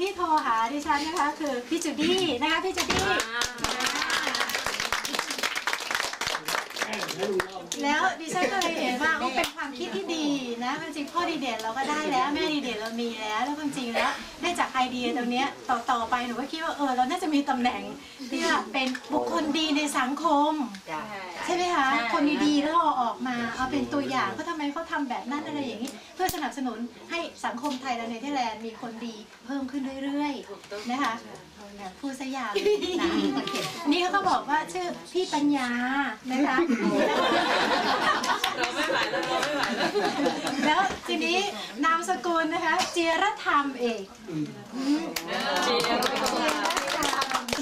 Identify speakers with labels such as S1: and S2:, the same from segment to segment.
S1: ที่โทรหาดิฉันนะคะ คือพี่จูดี้นะคะพี่จูดี้ แล้วดิฉันก็เลยเห็นว่าโอ้เป็นความคิดที่ดีนะจริงๆพ่อดีเด่นเราก็ได้แล้วแม่ดีเด่นเรามีแล้วแล้วความจริงแล้วได้จากไอเดียตรงเนี้ยต่อต่อไปหนูก็คิดว่าเออเราน่าจะมีตำแหน่งที่ว่าเป็นบุคคลดีในสังคมใช่ไหมคะคนดีๆแล้วเราออกมาเอาเป็นตัวอย่างก็ทำไมเขาทำแบบนั้นอะไรอย่างนี้ เพื่อสนับสนุนให้สังคมไทยและเนเธอร์แลนด์มีคนดีเพิ่มขึ้นเรื่อยๆนะคะพูดสยามนะนี่เขาก็บอกว่าชื่อพี่ปัญญานะคะ
S2: เราไม่ไหวแล้วเราไม่ไหวแล้ว
S1: แล้วทีนี้นามสกุลนะคะ เจียรธรรมเอก
S2: จีนเราไม่ไหว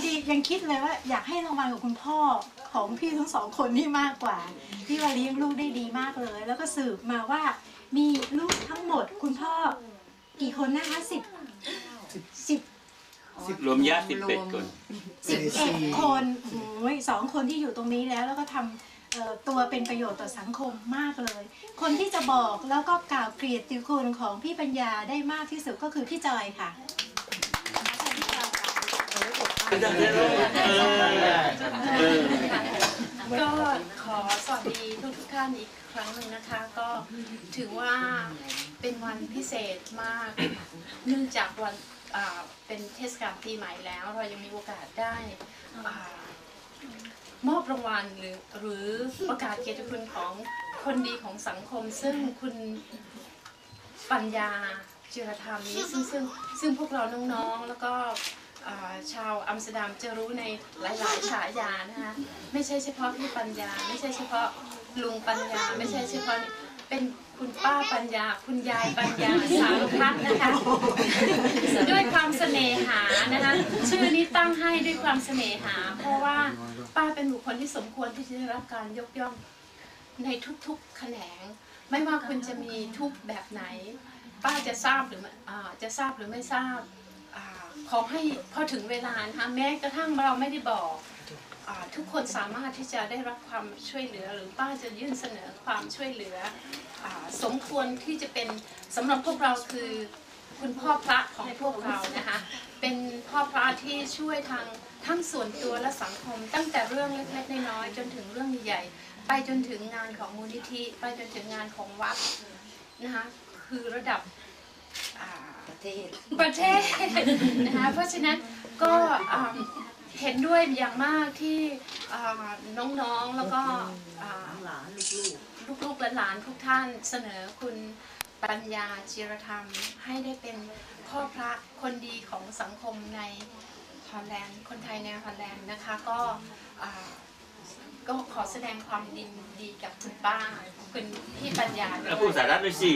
S1: ดียังคิดเลยว่าอยากให้รางวัลกับคุณพ่อของพี่ทั้งสองคนนี่มากกว่า ที่ว่าเลี้ยงลูกได้ดีมากเลย แล้วก็สืบมาว่ามีลูกทั้งหมดคุณพ่อกี่คนนะคะสิบสิบ
S3: รวมญาติสิบเป็ดคน
S1: สิบเอ็ดคนโอ้ยสองคนที่อยู่ตรงนี้แล้วแล้วก็ทำเอ่อ ตัวเป็นประโยชน์ต่อสังคมมากเลย คนที่จะบอกแล้วก็กล่าวเกียรติคุณของพี่ปัญญาได้มากที่สุดก็คือพี่จอยค่ะ
S4: ก็ขอสวัสดีทุกทุกท่านอีกครั้งหนึ่งนะคะ ก็ถือว่าเป็นวันพิเศษมาก เนื่องจากวันเป็นเทศกาลปีใหม่แล้ว เรายังมีโอกาสได้ มอบรางวัลหรือหรือประกาศเกียรติคุณของคนดีของสังคม ซึ่งคุณปัญญาจิรธรรมนี้ซึ่งซึ่งซึ่งพวกเราน้องๆแล้วก็ชาวอัมสเตอร์ดัมจะรู้ในหลายๆฉายานะคะไม่ใช่เฉพาะพี่ปัญญา ไม่ใช่เฉพาะลุงปัญญา ไม่ใช่เฉพาะเป็น คุณป้าปัญญา คุณยายปัญญาสารพัดนะคะ ด้วยความเสน่หานะคะ ชื่อนี้ตั้งให้ด้วยความเสน่หา เพราะว่าป้าเป็นบุคคลที่สมควรที่จะได้รับการยกย่องในทุกๆแขนง ไม่ว่าคุณจะมีทุกข์แบบไหน ป้าจะทราบหรือไม่อ่าจะทราบหรือไม่ทราบอาขอให้พอถึงเวลานะคะแม้กระทั่งเราไม่ได้บอกอา ทุกคนสามารถที่จะได้รับความช่วยเหลือ หรือป้าจะยื่นเสนอความช่วยเหลืออาสมควรที่จะเป็นสำหรับพวกเราคือคุณพ่อพระของพวกเรานะคะเป็นพ่อพระที่ช่วยทางทั้งส่วนตัวและสังคม ตั้งแต่เรื่องเล็กๆน้อยๆจนถึงเรื่องใหญ่ๆไปจนถึงงานของมูลนิธิไปจนถึงงานของวัดนะคะคือระดับอ่า
S2: ประเทศ
S4: ประเทศนะคะเพราะฉะนั้นก็อ่า เห็นด้วยอย่างมากที่อ่าน้องๆแล้วก็อ่า
S2: หลานลูก
S4: ลูกๆหลานๆทุกท่านเสนอคุณปัญญาจิรธรรมให้ได้เป็นพ่อพระคนดีของสังคมในฮอลแลนด์คนไทยในฮอลแลนด์นะคะก็อ่าก็ขอแสดงความยินดีกับคุณป้าคุณพี่ปัญญาด้
S3: แล้ว
S4: วย
S3: พูดสาระด้วยสิ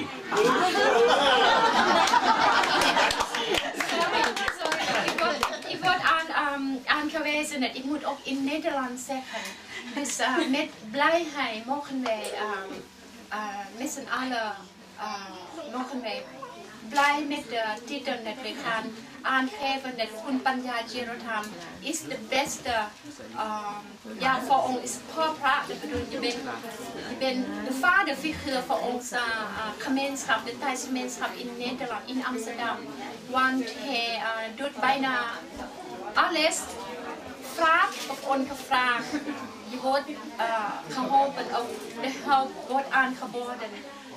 S4: ik moet ook in Nederland zeggen. Dus uh, met blijheid mogen wij um, uh, met z'n allen uh, mogen wij blij met de titel dat we gaan aangeven dat Kun Panya Jirotham is de beste um, ja, voor ons is corporate. Ik bedoel, je bent, de vaderfiguur voor onze gemeenschap, de Thaise gemeenschap in Nederland, in Amsterdam. Want hij doet bijna alles vraagt of ongevraagd. Je wordt uh, geholpen of de hulp wordt aangeboden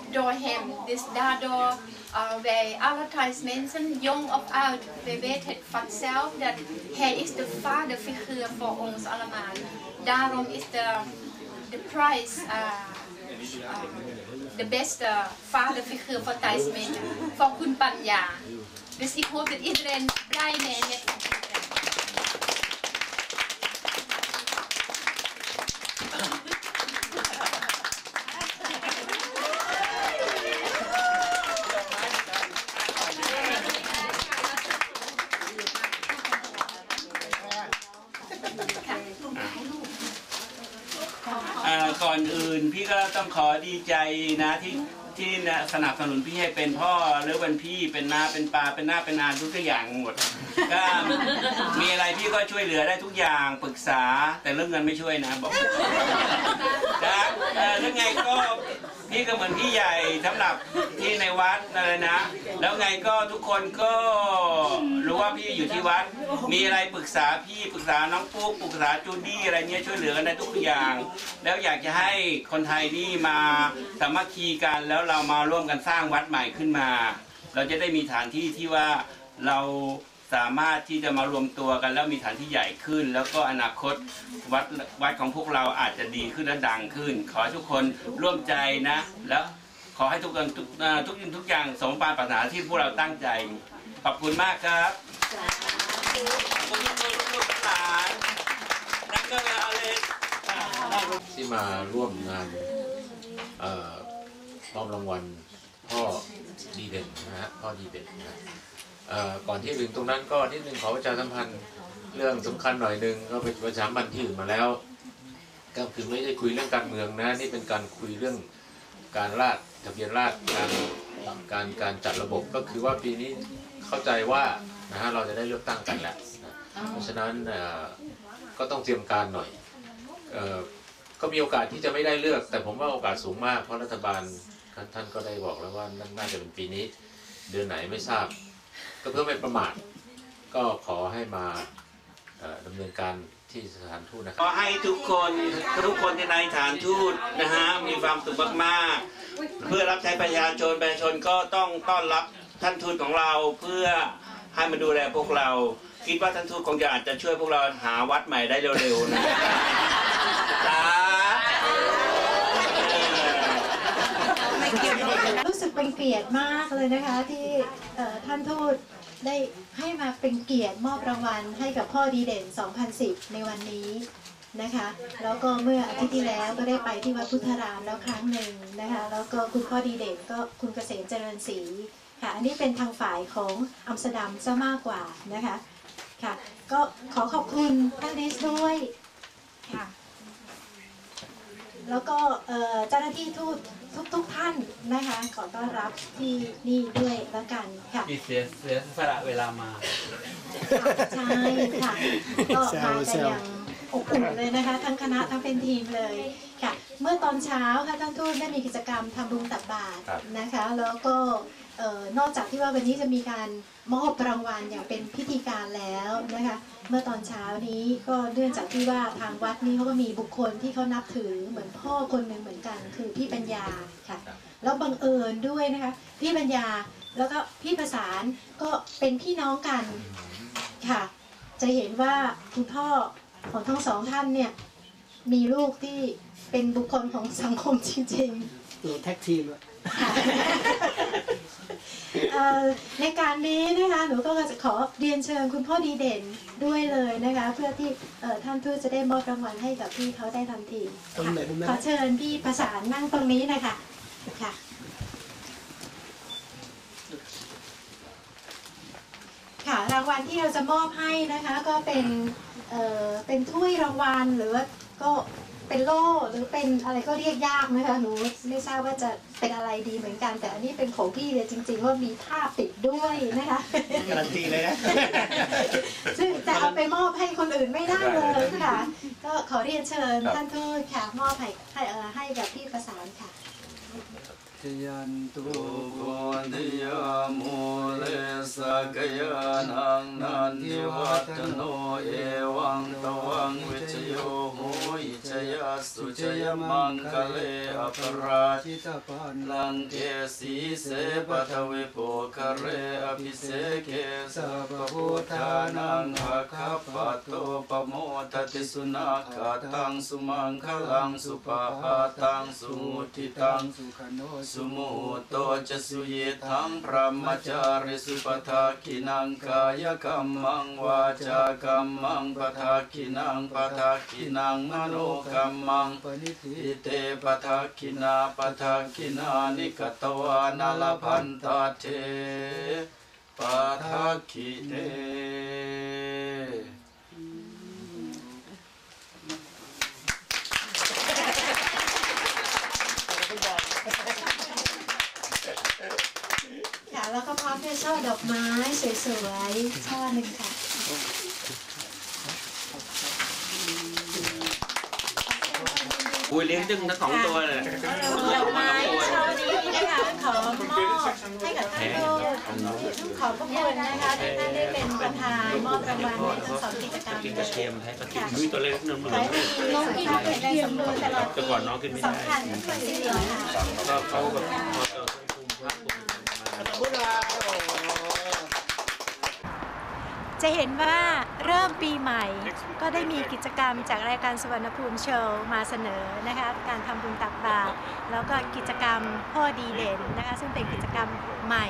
S4: door hem. Dus daardoor uh, wij alle mensen, jong of oud, we weten vanzelf dat hij is de vaderfiguur voor ons allemaal. Daarom is de, de prijs uh, de beste vaderfiguur voor Thais mensen, voor Kun Panya. Dus ik hoop dat iedereen blij mee is.
S3: อ่าก่อนอื่นพี่ก็ต้องขอดีใจนะที่ที่นะสนับสนุนพี่ให้เป็นพ่อหรือเป็นพี่เป็นน้าเป็นปาเป็นหน้าเป็นนานทุกอย่างหมด ก็มีอะไรพี่ก็ช่วยเหลือได้ทุกอย่างปรึกษาแต่เรื่องเงินไม่ช่วยนะบอกนะเรื่องไงก็ พี่ก็เหมือนพี่ใหญ่สำหรับที่ในวัดอะไรนะ แล้วไงก็ทุกคนก็รู้ว่าพี่อยู่ที่วัด มีอะไรปรึกษาพี่ปรึกษาน้องปุ๊กปรึกษาจูดี้อะไรเงี้ยช่วยเหลือกันได้ทุกอย่าง แล้วอยากจะให้คนไทยนี่มาสามัคคีกันแล้วเรามาร่วมกันสร้างวัดใหม่ขึ้นมา เราจะได้มีฐานที่ที่ว่าเรา สามารถที่จะมารวมตัวกันแล้วมีฐานที่ใหญ่ขึ้น แล้วก็อนาคตวัดวัดของพวกเราอาจจะดีขึ้นและดังขึ้น ขอให้ทุกคนร่วมใจนะ แล้วขอให้ทุกคนทุกทุกทุกอย่างสมปรารถนาที่พวกเราตั้งใจ ขอบคุณมากครับขอบคุณทุกคนหลานนักเรียนเลย
S5: ที่มาร่วมงานเอ่อมอบรางวัลพ่อดีเด่นนะฮะพ่อดีเด่นนะ ก่อนที่ถึงตรงนั้นก็นิดนึงขอประชาสัมพันธ์เรื่องสำคัญหน่อยหนึงก็ไปประชาสัมพันธ์ที่อื่นมาแล้ว ก็คือไม่ได้คุยเรื่องการเมืองนะนี่เป็นการคุยเรื่องการราชทะเบียนราษฎร์การการการจัดระบบก็คือว่าปีนี้เข้าใจว่านะฮะเราจะได้เลือกตั้งกันแหละเพราะฉะนั้นก็ต้องเตรียมการหน่อยอก็มีโอกาสที่จะไม่ได้เลือก แต่ผมว่าโอกาสสูงมากเพราะรัฐบาลท่านก็ได้บอกแล้วว่าน่าจะเป็นปีนี้ เดือนไหนไม่ทราบ ก็เพื่อไม่ประมาทก็ขอให้มาดำเนินการที่สถานทูตนะครับข
S3: อให้ทุกคนทุกคนที่ในฐานทูตนะฮะมีความสุขมากๆ เพื่อรับใช้ประชาชนประชาชนก็ต้องต้อนรับท่านทูตของเราเพื่อให้มาดูแลพวกเรา คิดว่าท่านทูตคงจะอาจจะช่วยพวกเราหาวัดใหม่ได้เร็วๆนะสาธุ
S1: รู้สึก เป็นเกียรติมากเลยนะคะที่ท่านทูตได้ให้มาเป็นเกียรติมอบรางวัลให้กับพ่อดีเด่น 2010 ในวันนี้นะคะ แล้วก็เมื่ออาทิตย์ที่แล้วก็ได้ไปที่วัดพุทธารามแล้วครั้งหนึ่งนะคะ แล้วก็คุณพ่อดีเด่นก็คุณเกษมเจริญศรีค่ะ อันนี้เป็นทางฝ่ายของอัมสเตอร์ดัมซะมากกว่านะคะค่ะ ก็ขอขอบคุณท่านลิสด้วยค่ะ แล้วก็เจ้าหน้าที่ทูต ทุกทุกๆท่านนะคะขอต้อนรับที่นี่ด้วยแล้วกันค่ะ
S2: มีเสียเสียสละเวลามา
S1: ใช่ค่ะก็มากันอย่างอบอุ่นเลยนะคะ ทั้งคณะทั้งเป็นทีมเลยค่ะ เมื่อตอนเช้าค่ะท่านทูตได้มีกิจกรรมทำบุญตักบาตร
S5: ครับ
S1: นะคะ แล้วก็เอ่อนอกจากที่ว่าวันนี้จะมีการมอบรางวัลอย่างเป็นพิธีการแล้วนะคะเมื่อตอนเช้านี้ก็เนื่องจากที่ว่าทางวัดนี้เขาก็มีบุคคลที่เขานับถือเหมือนพ่อคนหนึ่งเหมือนกัน คือพี่ปัญญาค่ะแล้วบังเอิญด้วยนะคะพี่ปัญญาแล้วก็พี่ประสานก็เป็นพี่น้องกันค่ะ จะเห็นว่าคุณพ่อของทั้งสองท่านเนี่ย มีลูกที่เป็นบุคคลของสังคมจริงๆ
S6: หนูแท็กทีมอะ
S1: เอ่อในการนี้นะคะหนูก็จะขอเรียนเชิญคุณพ่อดีเด่นด้วยเลยนะคะ เพื่อที่เอ่อท่านทูตจะได้มอบรางวัลให้กับพี่เขาได้ทันที
S6: ตรงไหนมุมนั้น
S1: ขอเชิญพี่ประสานนั่งตรงนี้นะคะค่ะค่ะรางวัลที่เราจะมอบให้นะคะก็เป็นเอ่อเป็นถ้วยรางวัลหรือว่า ก็เป็นโล่หรือเป็นอะไรก็เรียกยากนะคะหนูไม่ทราบว่าจะเป็นอะไรดีเหมือนกัน แต่อันนี้เป็นของพี่เลยจริง ๆ ว่ามีผ้าปิดด้วยนะคะ
S6: การันตีเลยนะ
S1: ซึ่งจะเอาไปมอบให้คนอื่นไม่ได้เลยค่ะ ก็ขอเรียนเชิญท่านทูตค่ะมอบให้ให้เอ่อให้กับพี่ประสานค่ะ
S7: ทยันตุโกนิยโมเลสกยานังนันทิวัตโนเอวังตวังวิชโยโหอิ ชยสุชยมังคเลอปราชิตปันลังเกสีเสปทวิโปคะเรอภิเสเกสัพพุทธานังอาคัปปะโตปโมทติสุนัขตังสุมังคลังสุปะหาตังสุมุทิตังสุขโนสุโมโตจะสุเยทังพระมจาริสุปทาคินังกายกรรมังวาจากรรมังปทาคินังปทาคินังมโนกรรมังปณิเตปทาคินาปทาคินานิกตวานาลพันตาเทปทาคิเต
S1: ค่ะแล้วก็พร้อมด้วยช่อดอกไม้สวยๆช่อหนึ่งค่ะ
S3: อุ้ยเลี้ยงจึงทั้งสองตัวเลย
S1: ดอกไม้ช่อนี้นะคะขอมอบให้กับท่านทูตขอบพระคุณนะคะที่ท่านได้เป็นแบบประธานมอบรางวัลให้ทั้งสองกิจกรรม
S3: กินกระเทียมให้กระเทียม
S1: ค่ะ
S3: นุ้ยตัวเล็กนุ่ม
S1: ขอให้มีสุขภาพแข็งแรงสมบูรณ์ตลอด
S3: แต่
S1: ปี
S3: ก่อนน้องกินไม่ได้
S1: สำคัญก็คือสิ่งเดียวค่ะ
S3: ๆก็เขาแบบพอเจอภูมิภาคภูมิมา
S6: ขอบคุณครับโอ้โห
S1: จะเห็นว่าเริ่มปีใหม่ ก็ได้มีกิจกรรมจากรายการสวรรณภูมิโชว์มาเสนอนะคะการทำบุญตักบาตรแล้วก็กิจกรรมพ่อดีเด่นนะคะซึ่งเป็นกิจกรรมใหม่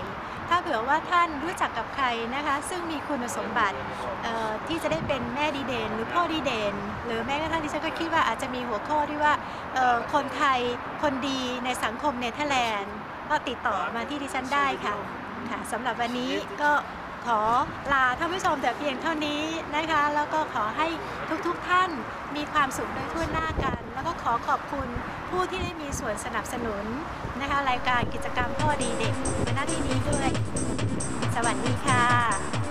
S1: ถ้าเผื่อว่าท่านรู้จักกับใครนะคะซึ่งมีคุณสมบัติเอ่อที่จะได้เป็นแม่ดีเด่นหรือพ่อดีเด่นหรือแม้กระทั่งดิฉันก็คิดว่าอาจจะมีหัวข้อที่ว่าเอ่อคนไทยคนดีในสังคมเนเธอร์แลนด์ก็ติดต่อมาที่ดิฉันได้ค่ะค่ะสำหรับวันนี้ก็ ขอลาท่านผู้ชมแต่เพียงเท่านี้นะคะ แล้วก็ขอให้ทุกๆท่านมีความสุขโดยทั่วหน้ากัน แล้วก็ขอขอบคุณผู้ที่ได้มีส่วนสนับสนุนนะคะรายการกิจกรรมพ่อดีเด็กในหน้าที่นี้ด้วย สวัสดีค่ะ